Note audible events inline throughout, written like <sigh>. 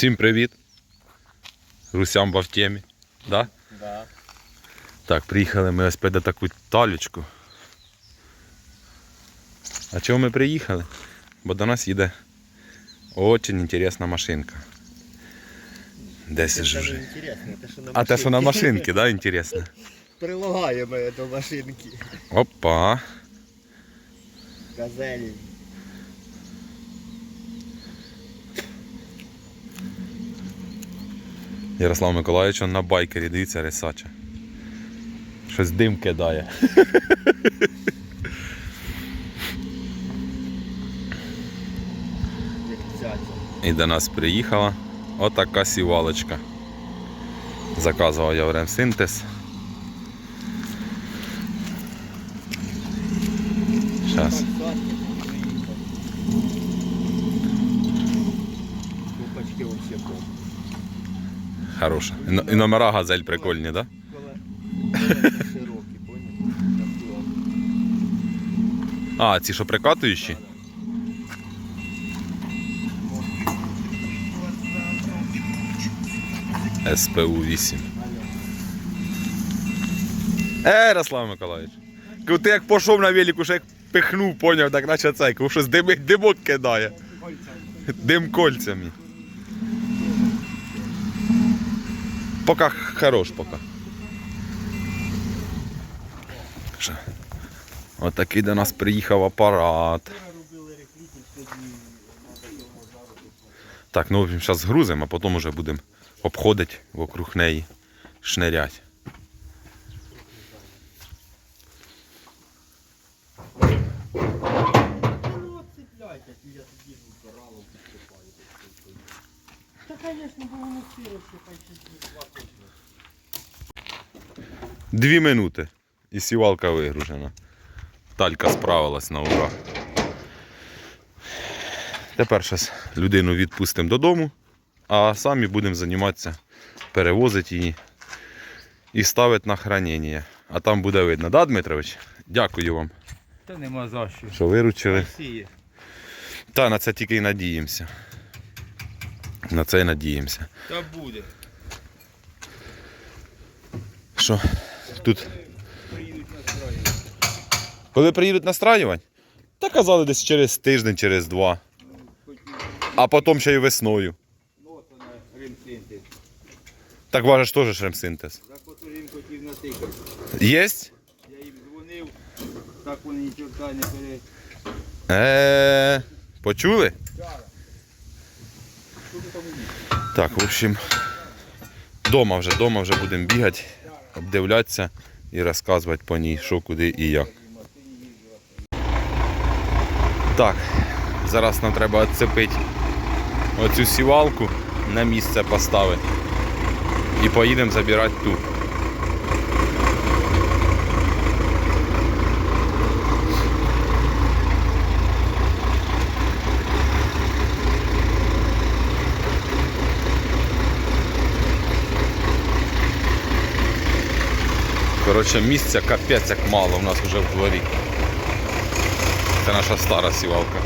Всім привіт. Русям в темі. Да? Да. Так, приїхали ми ось під таку талючку. А чого ми приїхали? Бо до нас їде очень інтересна машинка. Десь вже. А те, що на машинці. машинці, да, інтересно. Прилагаємо до машинки. Опа. Газелі. Ярослав Миколаївич на байкері, дивіться, рисача. Щось дим кидає. І до нас приїхала отака сівалочка. Заказував я в Ремсинтез. І номера газель прикольні, так? А, ці що прикатуючі? СПУ 8. Е, Ярослав Миколаївич. Ти як пішов на велику, що як пихнув, поняв, так наче цей, щось димок кидає. Дим кольцями. Пока хорош, пока. Що? Отакий до нас приїхав апарат. Так, ну в общем, зараз грузимо, а потім вже будемо обходити вокруг неї, шнирять. Та, конечно, було не сіро, що хай щось Дві минути. І сівалка вигружена. Талька справилась на ура. Тепер зараз людину відпустимо додому, а самі будемо займатися, перевозити її і ставити на хранення. А там буде видно, да, Дмитрович? Дякую вам, Та нема за що. що виручили. Сіє. Та на це тільки й надіємося. На це й надіємося. Та буде. Що тут, коли приїдуть настраювати? Та казали десь через тиждень, через два. А потім ще й весною. Так важиш теж ремсинтез. Так от він хотів натикати. Єсть? Я їм дзвонив, так вони нічого не пере... Е, почули? Так, в общем, дома вже, дома вже будемо бігати, обдивлятися і розказувати по ній, що, куди і як. Так, зараз нам треба відцепити оцю сівалку, на місце поставити. І поїдемо забирати ту. Коротше, місця капець як мало у нас вже в дворі. Це наша стара сівалка.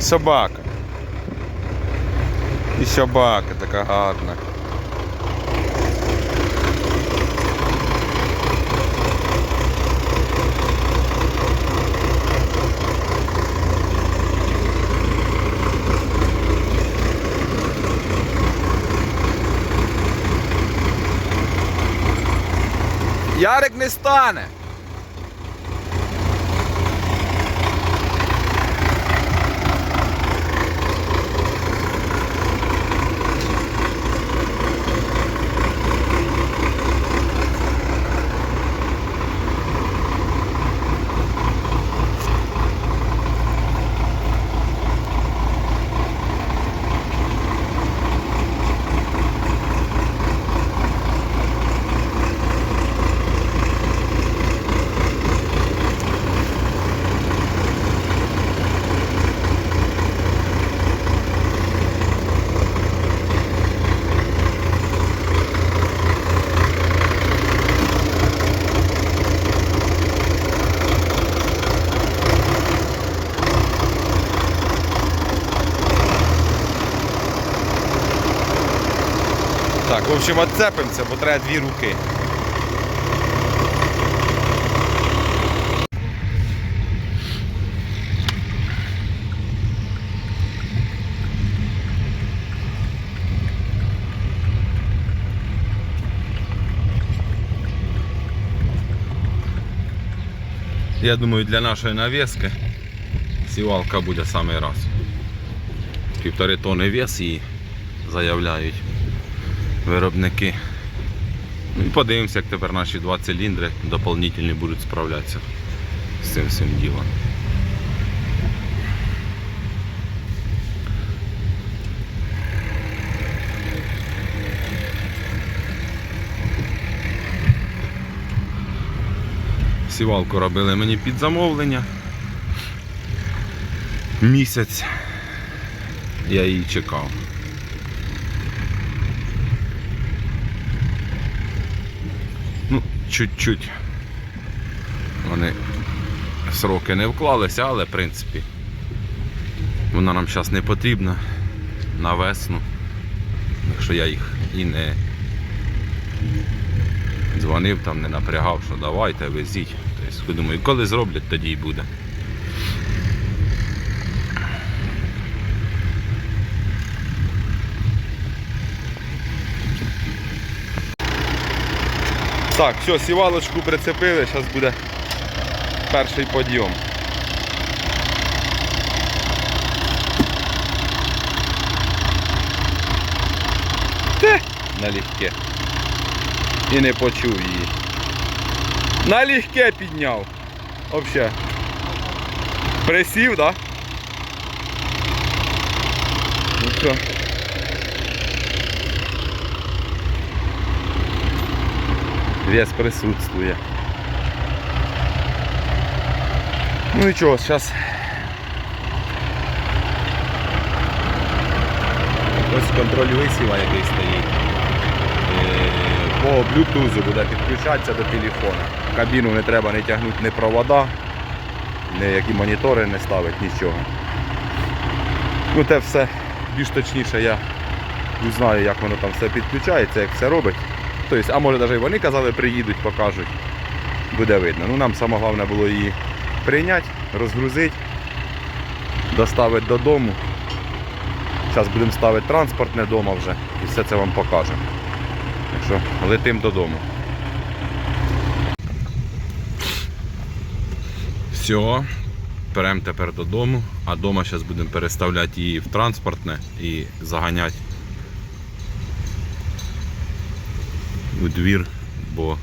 Собака. І собака така гарна. Ярик не стане. Общем, відцепимося, бо треба дві руки. Я думаю, для нашої навіски сівалка буде самий раз. Півтори тони вес її заявляють виробники. Ну і подивимося, як тепер наші два циліндри доповнительні будуть справлятися з цим всім ділом. Сівалку робили мені під замовлення. Місяць я її чекав. Ну, чуть-чуть. Вони сроки не вклалися, але в принципі вона нам зараз не потрібна на весну. Так що я їх і не дзвонив там, не напрягав, що давайте, везіть. Тобто, думаю, коли зроблять, тоді й буде. Так, все, сівалочку прицепили, зараз буде перший подйом. Те, налегке. І не почув її. Налегке підняв. Взагалі. Присів, так? Да? Ну все. Вес присутствує. Ну і чого, зараз ось контроль висіва який стоїть. Е, По Bluetooth буде підключатися до телефона. Кабіну не треба не тягнути ні провода, ніякі монітори не ставити, нічого. Ну те все більш точніше я узнаю, як воно там все підключається, як все робить. Тобто, а може навіть вони казали, приїдуть, покажуть. Буде видно. Ну нам саме головне було її прийняти, розгрузити, доставити додому. Зараз будемо ставити транспортне вдома вже і все це вам покажемо. Так що летимо додому. Все, беремо тепер додому, а вдома зараз будемо переставляти її в транспортне і заганяти у двір, бо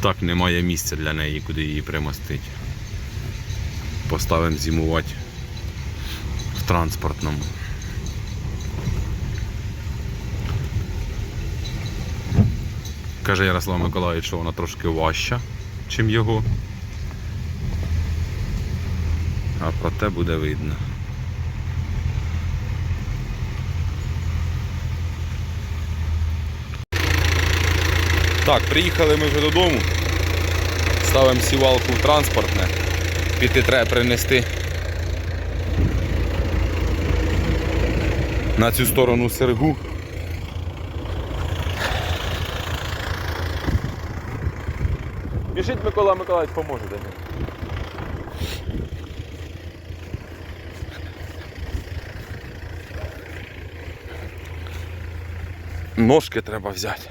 так немає місця для неї, куди її примостити. Поставимо зимувати в транспортному. Каже Ярослав Миколаївич, що вона трошки важча, чим його. А проте буде видно. Так, приїхали ми вже додому. Ставимо сівалку в транспортне. Піти треба принести на цю сторону сергу. Біжить Микола Миколаївич, поможете. Ножки треба взяти.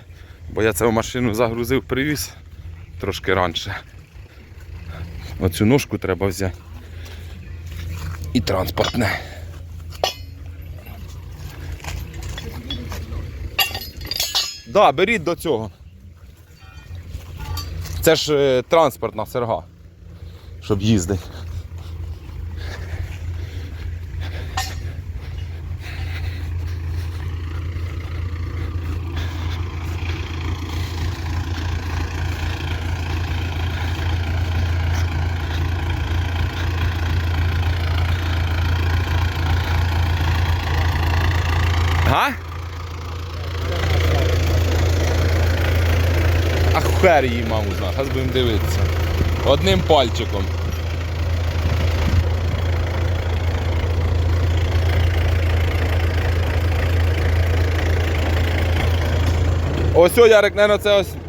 Бо я цю машину загрузив, привіз трошки раніше. Оцю ножку треба взяти. І транспортне. Да, беріть до цього. Це ж е, транспортна серга, щоб їздити. Хер її маму зна, зараз будемо дивитися. Одним пальчиком. Ось о, Ярик, наверное, це ось.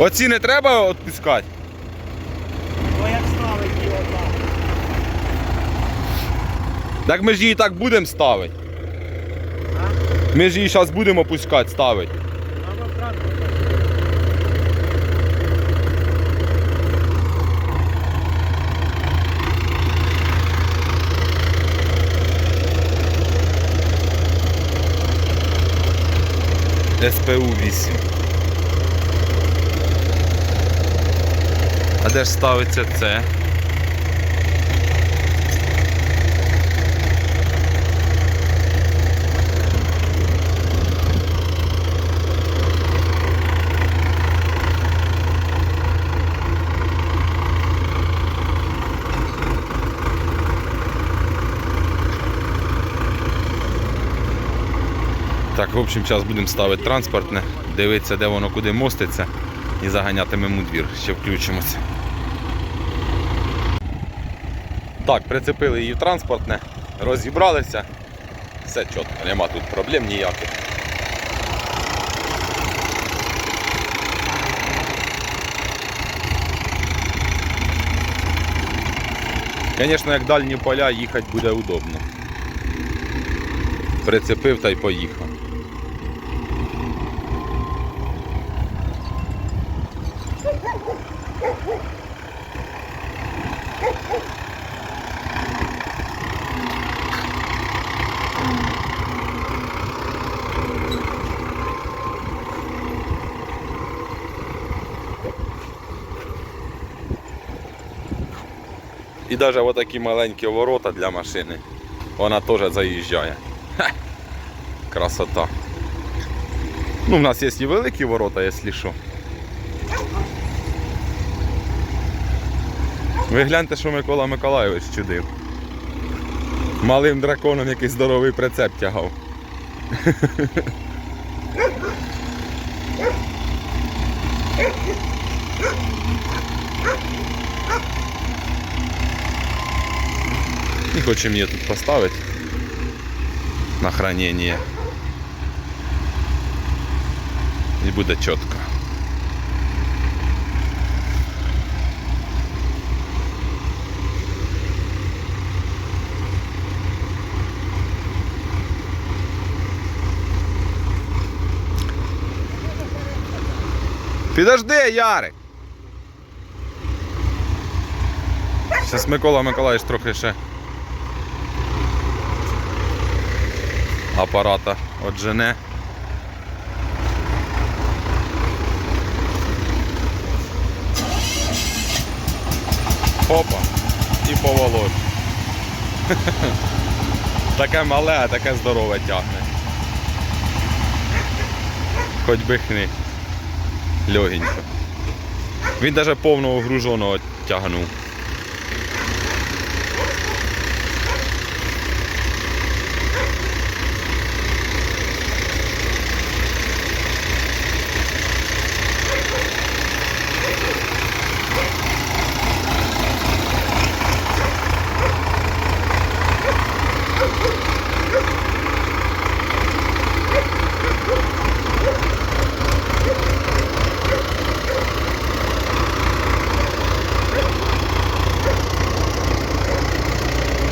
Оці не треба відпускати? Ну як ставить його там? Так ми ж її так будемо ставити. Ми ж її зараз будемо опускати, ставити. СПУ 8. А де ж ставиться це? Так, в общем, зараз будемо ставити транспортне, дивитися, де воно куди моститься і заганятимемо двір. Ще включимося. Так, прицепили її в транспортне, розібралися. Все чітко, нема тут проблем ніяких. Звісно, як дальні поля їхати буде удобно. Прицепив та й поїхав. Навіть отакі маленькі ворота для машини. Вона теж заїжджає. Ха! Красота. Ну, у нас є і великі ворота, якщо що. Ви гляньте, що Микола Миколайович чудив. Малим драконом якийсь здоровий прицеп тягав. <laughs> І хочемо її тут поставити на хранение. І буде чітко. Підожди, Ярик! Зараз Микола Миколаївич трохи ще апарата отжене. Опа, і поволок. <laughs> Таке мале, а таке здорове тягне. Хоч би хни. Легенько. Він навіть повного груженого тягнув.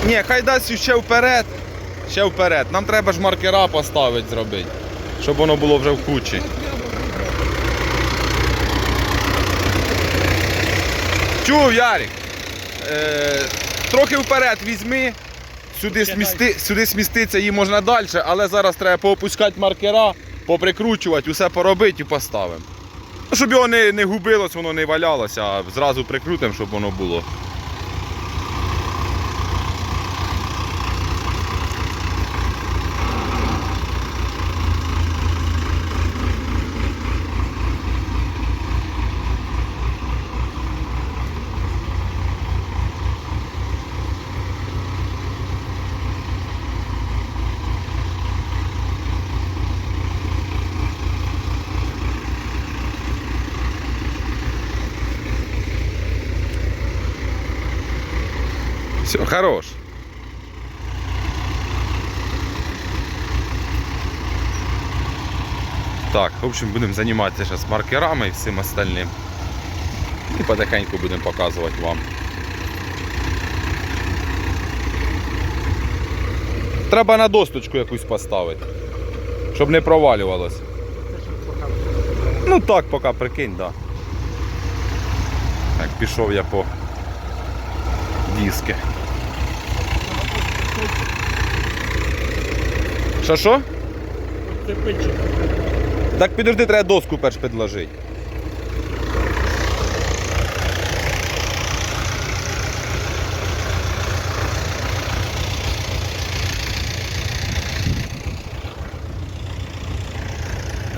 Ні, хай дасть ще вперед. Ще вперед. Нам треба ж маркера поставити зробити, щоб воно було вже в кучі. Чув, Ярик. Е, трохи вперед візьми. Сюди, смісти, сюди сміститься її можна далі, але зараз треба поопускати маркера, поприкручувати, усе поробити і поставимо. Щоб його не, не губилось, воно не валялося, а зразу прикрутимо, щоб воно було. Все, хорош. Так, в общем, будемо займатися зараз маркерами і всім остальним. І потихеньку будемо показувати вам. Треба на досточку якусь поставити, щоб не провалювалося. Ну так, поки прикинь, да. Так, пішов я по диски. Що що? Це печі. Так підожди, треба доску перш підложити.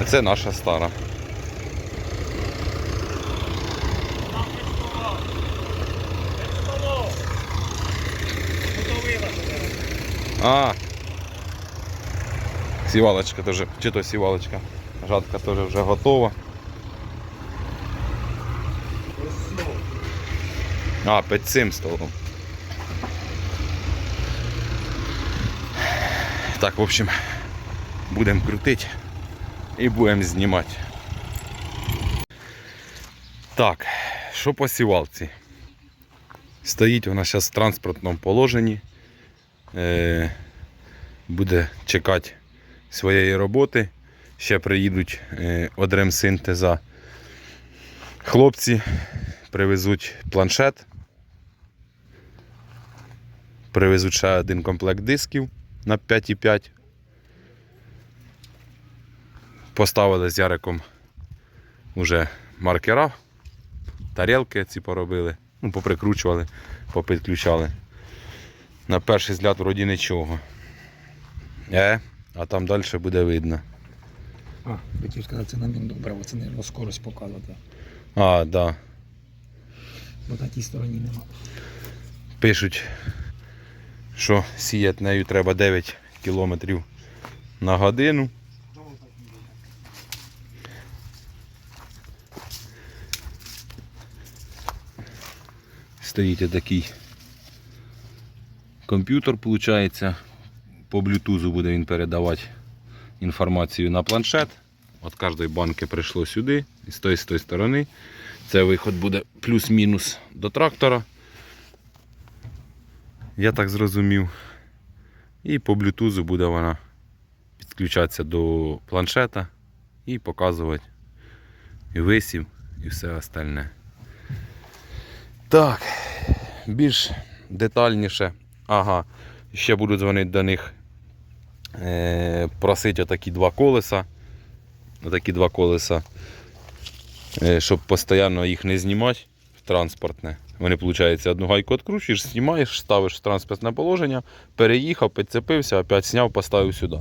А Це наша стара. А. Сівалочка теж, чи то сівалочка. Жатка теж вже готова. А, під цим столом. Так, в общем, будемо крутити і будемо знімати. Так, що по сівалці? Стоїть вона зараз в транспортному положенні. Е, буде чекати своєї роботи. Ще приїдуть е, одремсинтеза. Хлопці привезуть планшет. Привезуть ще один комплект дисків на 5,5. Поставили з Яриком уже маркера, тарілки ці поробили, ну, поприкручували, попідключали. На перший взгляд вроді нічого. Е, а там далі буде видно. А, хотів сказати, це на Міндобраво, це не скорость показувати. А, да. Бо на тій стороні нема. Пишуть, що сіяти нею треба 9 км на годину. Стоїть такий комп'ютер, виходить. По блютузу буде він передавати інформацію на планшет. От кожної банки прийшло сюди, і з тої з тої сторони. Це виход буде плюс-мінус до трактора. Я так зрозумів. І по блютузу буде вона підключатися до планшета і показувати і висів, і все остальне. Так, більш детальніше. Ага, ще буду дзвонити до них. Е, просити отакі два колеса. Отакі два колеса. Е, щоб постійно їх не знімати в транспортне. Вони, виходить, одну гайку відкручуєш, знімаєш, ставиш в транспортне положення, переїхав, підцепився, опять зняв, поставив сюди.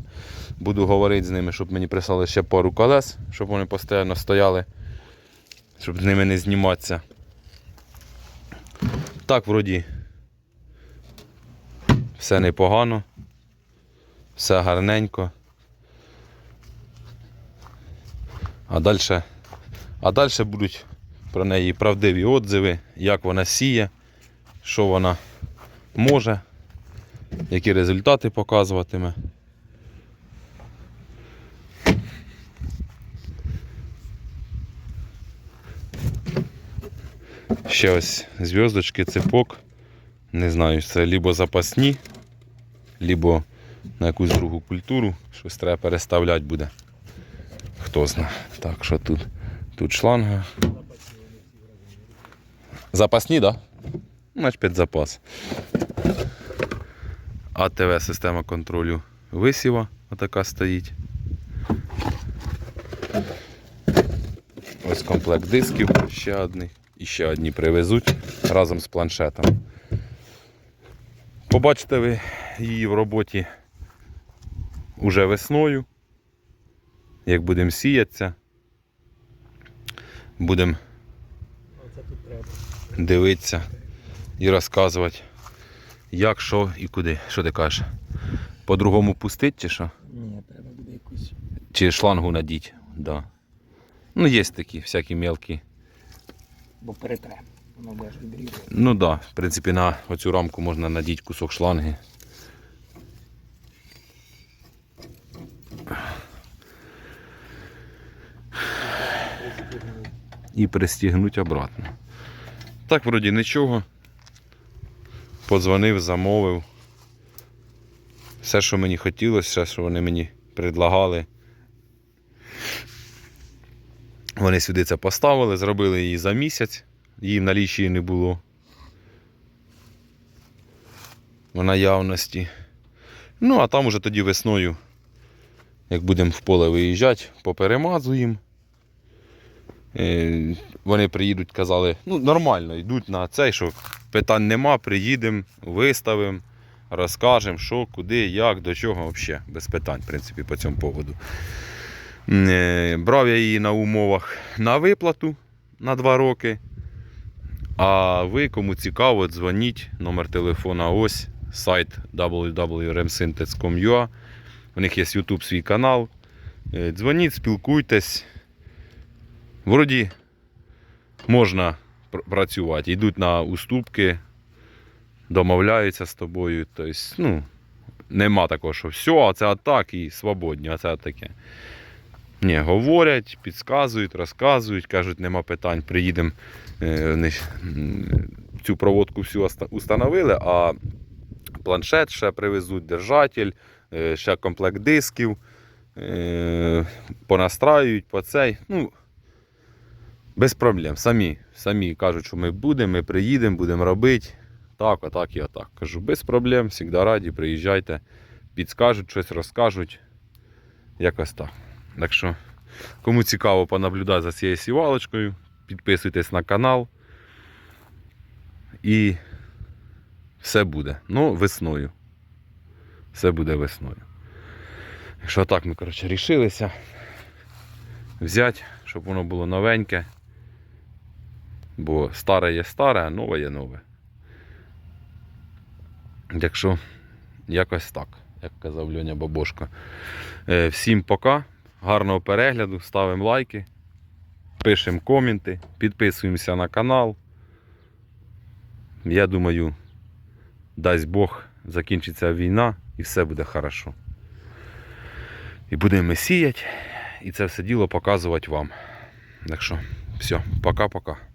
Буду говорити з ними, щоб мені прислали ще пару колес, щоб вони постійно стояли, щоб з ними не зніматися. Так, вроді, все непогано, все гарненько. А далі а далі будуть про неї правдиві отзиви, як вона сіє, що вона може, які результати показуватиме. Ще ось зв'язочки, цепок. Не знаю, це либо запасні, либо на якусь другу культуру. Щось треба переставляти буде. Хто знає. Так, що тут? Тут шланга. Запасні, так? Да? Значить під запас. АТВ система контролю висіва. Отака стоїть. Ось комплект дисків ще одний. І ще одні привезуть разом з планшетом. Побачите ви її в роботі уже весною. Як будемо сіятися. Будемо дивитися і розказувати, як, що і куди. Що ти кажеш? По-другому пустить чи що? Ні, треба буде якусь. Чи шлангу надіть? Да. Ну, є такі всякі мелкі. Бо перетре. Воно буде ж. Ну так, да, в принципі, на оцю рамку можна надіти кусок шланги. І пристігнути обратно. Так, вроді нічого. Подзвонив, замовив. Все, що мені хотілося, все, що вони мені предлагали. Вони сюди це поставили, зробили її за місяць, її в налічі не було. В наявності. Ну, а там уже тоді весною, як будемо в поле виїжджати, поперемазуємо. Е, Вони приїдуть, казали, ну нормально, йдуть на цей, що питань нема, приїдемо, виставимо, розкажемо, що, куди, як, до чого, взагалі, без питань, в принципі, по цьому поводу. Е, Брав я її на умовах на виплату на 2 роки. А ви, кому цікаво, дзвоніть. Номер телефона ось, сайт www.remsyntex.com.ua. У них є YouTube свій канал. Е, Дзвоніть, спілкуйтесь. Вроді можна працювати. Йдуть на уступки, домовляються з тобою. Тобто, ну, нема такого, що все, а це атак і свободні, а це таке. Ні, говорять, підказують, розказують, кажуть, нема питань, приїдемо. Е, Цю проводку всю установили, а планшет ще привезуть, держатель, е, ще комплект дисків, е, понастраюють по цей. Ну, без проблем. Самі, самі кажуть, що ми будемо, ми приїдемо, будемо робити. Так, отак і отак. Кажу, без проблем, завжди раді, приїжджайте, підскажуть щось, розкажуть. Якось так. Так що, кому цікаво понаблюдати за цією сівалочкою, підписуйтесь на канал. І все буде. Ну, весною. Все буде весною. Якщо так ми, коротше, рішилися взяти, щоб воно було новеньке. Бо старе є старе, а нове є нове. Якщо якось так, як казав Льоня Бабошко. Е, Всім пока. Гарного перегляду, ставимо лайки, пишемо коменти, підписуємося на канал. Я думаю, дасть Бог, закінчиться війна і все буде хорошо. І будемо сіяти, і це все діло показувати вам. Так що, все, пока-пока.